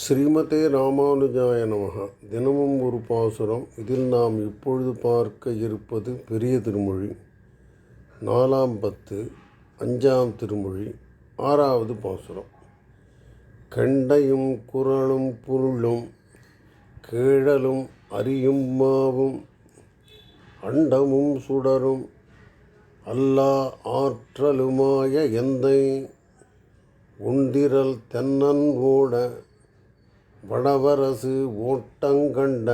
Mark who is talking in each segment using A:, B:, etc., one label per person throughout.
A: ஸ்ரீமதே ராமானுஜாய நமக. தினமும் ஒரு பாசுரம். இதில் நாம் இப்பொழுது பார்க்க இருப்பது பெரிய திருமொழி. நாலாம் பத்து அஞ்சாம் திருமொழி ஆறாவது பாசுரம். கண்டையும் குரலும் புருளும் கேழலும் அரியும் மாவும் அண்டமும் சுடரும் அல்லா ஆற்றலுமாய எந்தை உண்டிரல் தென்னன் ஓட வடவரசு ஓட்டங்கண்ட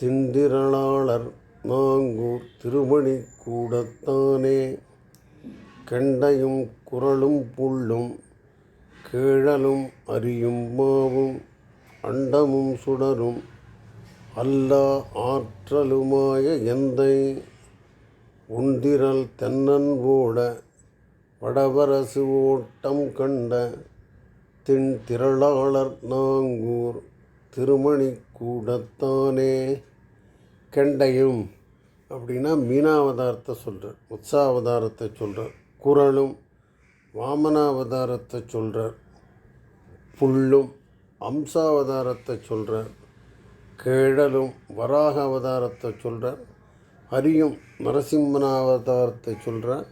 A: திண்டிரளாளர் நாங்கூர் திருமணி கூடத்தானே. கெண்டையும் குரலும் புள்ளும் கேழலும் அறியும் மாவும் அண்டமும் சுடரும் அல்லா ஆற்றலுமாய எந்தை. உந்திரல் தென்னன் ஓட வடவரசு ஓட்டம் கண்ட திண் திரளாளர் நாங்கூர் திருமணி கூடத்தானே கெண்டையும் அப்படின்னா மீனாவதாரத்தை சொல்கிறார் உற்சாவதாரத்தை சொல்கிறார் குரலும் வாமனாவதாரத்தை சொல்கிறார் புல்லும் அம்சாவதாரத்தை சொல்கிறார் கேழலும் வராக அவதாரத்தை சொல்கிறார் ஹரியும் நரசிம்மனாவதாரத்தை சொல்கிறார்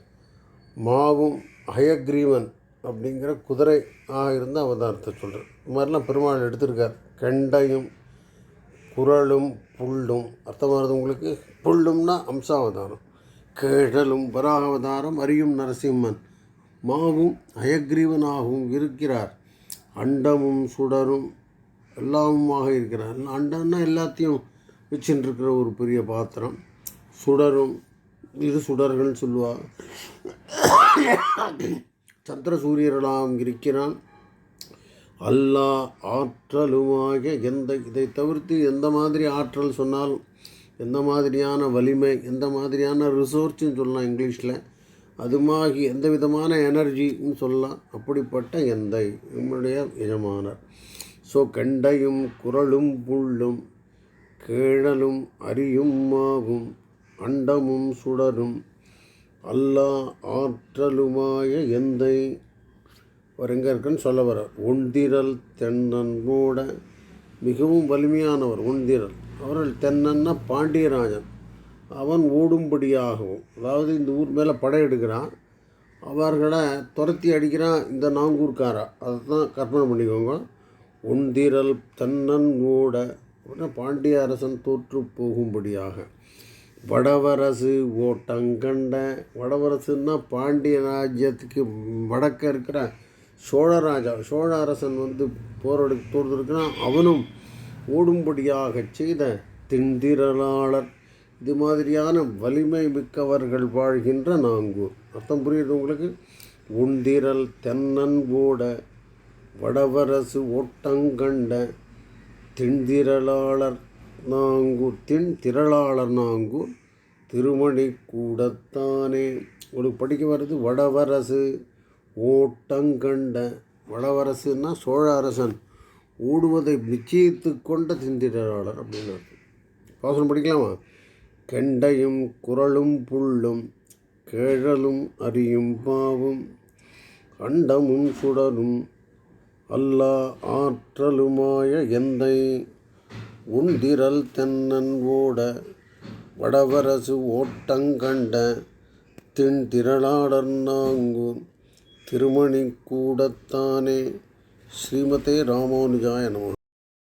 A: மாவும் ஹயக்ரீவன் அப்படிங்கிற குதிரை ஆக இருந்த அவதாரத்தை சொல்கிறார் இது மாதிரிலாம் பெருமாள் எடுத்திருக்கார். கெண்டையும் குரலும் புல்லும். அர்த்தமானது உங்களுக்கு? புல்லும்னா அம்சாவதாரம். கேடலும் வராகவதாரம் அரியும் நரசிம்மன். மாவும் அயக்ரீவனாகவும் இருக்கிறார். அண்டமும் சுடரும் எல்லாமுமாக இருக்கிறார். அண்டம்னா எல்லாத்தையும் வச்சுட்டு இருக்கிற ஒரு பெரிய பாத்திரம். சுடரும் இது சுடர்கள்னு சொல்லுவாள் சந்திர சூரியர்களாம் இருக்கிறான். அல்லாஹ் ஆற்றலுமாக எந்த இதை தவிர்த்து எந்த மாதிரி ஆற்றல் சொன்னால் எந்த மாதிரியான வலிமை எந்த மாதிரியான ரிசோர்ஸ்ன்னு சொல்லலாம் இங்கிலீஷில். அதுமாகி எந்த விதமான எனர்ஜின்னு சொல்லலாம். அப்படிப்பட்ட எந்த நம்முடைய எஜமானர். ஸோ கண்டையும் குரலும் புள்ளும் கேழலும் அரியும் மாவும் அண்டமும் சுடரும் அல்லா ஆற்றலுமாய எந்தை? அவர் எங்கே இருக்குன்னு சொல்ல வர ஒன்றிரல் தென்னன் கூட மிகவும் வலிமையானவர் ஒன்றிரல் அவர்கள் தென்னன்னா பாண்டியராஜன். அவன் ஓடும்படியாகவும் அதாவது இந்த ஊர் மேலே படையெடுக்கிறான் அவர்களை துரத்தி அடிக்கிறான் இந்த நாங்கூர்காரா. அதை தான் கற்பனை பண்ணிக்கோங்க. ஒன்றிரல் தென்னன் ஓட அப்படின்னா பாண்டிய அரசன் தோற்று போகும்படியாக. வடவரசு ஓட்டங்கண்ட வடவரசுன்னா பாண்டிய ராஜ்யத்துக்கு வடக்க இருக்கிற சோழராஜா சோழ அரசன் வந்து போராடி தோற்றுருக்கிறான் அவனும் ஓடும்படியாக செய்த திண்டிரலாளர். இது மாதிரியான வலிமை மிக்கவர்கள் வாழ்கின்ற நாங்கூர் அர்த்தம் புரியுது உங்களுக்கு? உண்டிரல் தென்னன் வடவரசு ஓட்டங்கண்ட திண்டிரலாளர். நாங்கூர் தென் திரளாளர் நாங்கூர் திருமணி கூடத்தானே உங்களுக்கு படிக்க வர்றது வடவரசு ஓட்டங்கண்ட வடவரசுன்னா சோழ அரசன். ஓடுவதை நிச்சயித்து கொண்ட திந்திரளாளர் அப்படின்னு பாசனம் படிக்கலாமா? கெண்டையும் குரலும் புல்லும் கேழலும் அரியும் பாவும் அண்டமும் சுடரும் அல்லா ஆற்றலுமாய எந்தை உண்டிரல் தென்னன் ஓட வடவரசு ஓட்டங்கண்ட தின் திரளாடர் நாங்கூர் திருமணி கூடத்தானே. ஸ்ரீமதே ராமானுஜாய நம.